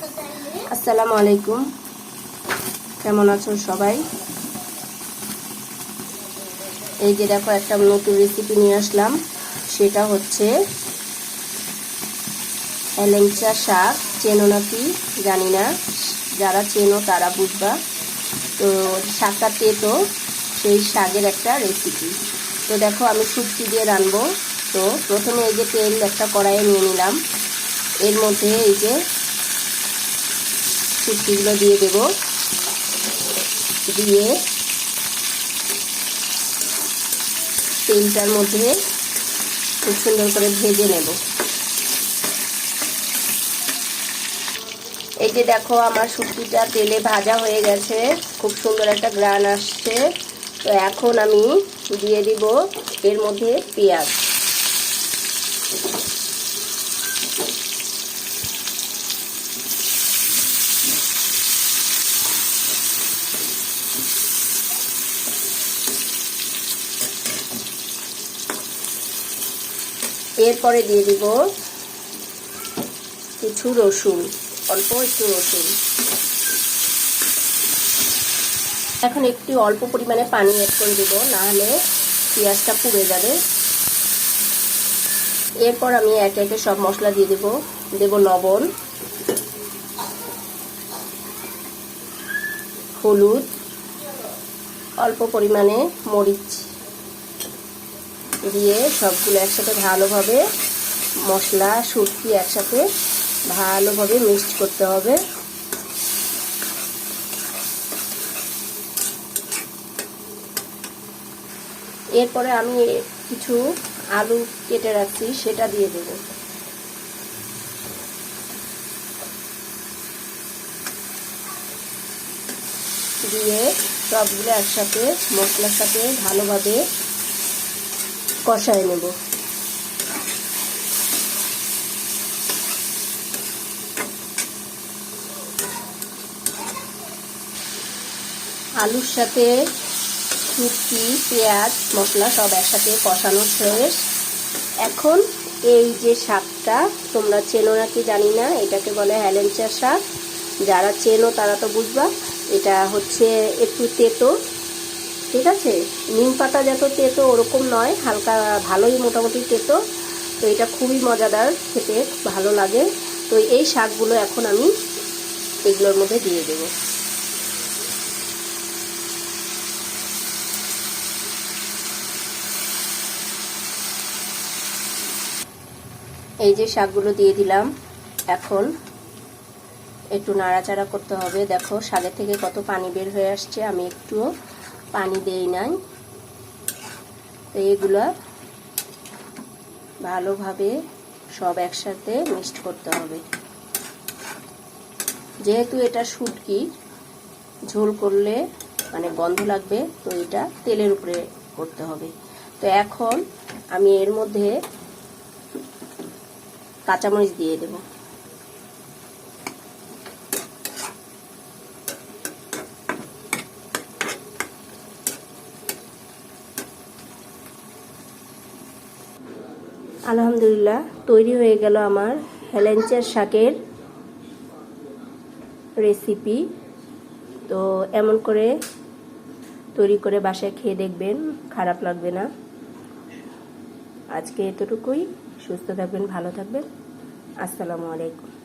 আসসালামু আলাইকুম। কেমন আছো সবাই? এই যে দেখো, একটা নতুন রেসিপি নিয়ে আসলাম। সেটা হচ্ছে এলেঞ্চা শাক। চেনো নাকি? জানি না। যারা চেনো তারা বুঝবা। তো শাকটা তেতো, সেই শাকের একটা রেসিপি তো দেখো, আমি শুটকি দিয়ে রানবো। তো প্রথমে এই যে তেল একটা কড়াইয়ে নিয়ে নিলাম। এর মধ্যে এই যে শুটকিগুলো দিয়ে দেব। দিয়ে তেলটার মধ্যে খুব সুন্দর করে ভেজে নেব। এই যে দেখো, আমার শুটকিটা তেলে ভাজা হয়ে গেছে। খুব সুন্দর একটা গ্রান আসছে। তো এখন আমি দিয়ে দিব এর মধ্যে পেঁয়াজ। এরপরে দিয়ে দিব কিছু রসুন, অল্প একটু রসুন। এখন একটু অল্প পরিমাণে পানি অ্যাড করে দেবো, নাহলে পেঁয়াজটা পুড়ে যাবে। এরপর আমি একে একে সব মশলা দিয়ে দেব দেব লবণ, হলুদ, অল্প পরিমাণে মরিচ। দিয়ে সবগুলো একসাথে ভালোভাবে মশলা, শুটকি একসাথে ভালোভাবে মিক্সড করতে হবে। এরপরে আমি কিছু আলু কেটে রাখছি, সেটা দিয়ে দেব। দিয়ে সবগুলো একসাথে মশলার সাথে ভালোভাবে কষায় নেব। আলুর সাথে শুটকি পেঁয়াজ, মশলা সব একসাথে কষানো শেষ। এখন এই যে শাকটা, তোমরা চেনো নাকি জানি না, এটাকে বলে হ্যালেঞ্চা শাক। যারা চেনো তারা তো বুঝবা, এটা হচ্ছে একটু তেতো। ঠিক আছে? নিম পাতা যত তেতো ওরকম নয়, হালকা ভালোই মোটামুটি তেতো। তো এটা খুবই মজাদার, খেতে ভালো লাগে। তো এই শাকগুলো এখন আমি এগুলোর মধ্যে দিয়ে দেবো। এই যে শাকগুলো দিয়ে দিলাম, এখন একটু নাড়াচাড়া করতে হবে। দেখো, শাকের থেকে কত পানি বের হয়ে আসছে, আমি একটুও পানি দেই নাই। তো এগুলো ভালোভাবে সব একসাথে মিক্সড করতে হবে। যেহেতু এটা শুটকি, ঝোল করলে মানে গন্ধ লাগবে, তো এটা তেলের উপরে করতে হবে। তো এখন আমি এর মধ্যে কাঁচামরিচ দিয়ে দেব। আলহামদুলিল্লাহ, তৈরি হয়ে গেল আমার হেলেঞ্চার শাকের রেসিপি তো এমন করে তৈরি করে বাসায় খেয়ে দেখবেন, খারাপ লাগবে না। আজকে এতটুকুই, সুস্থ থাকবেন, ভালো থাকবেন। আসসালামু আলাইকুম।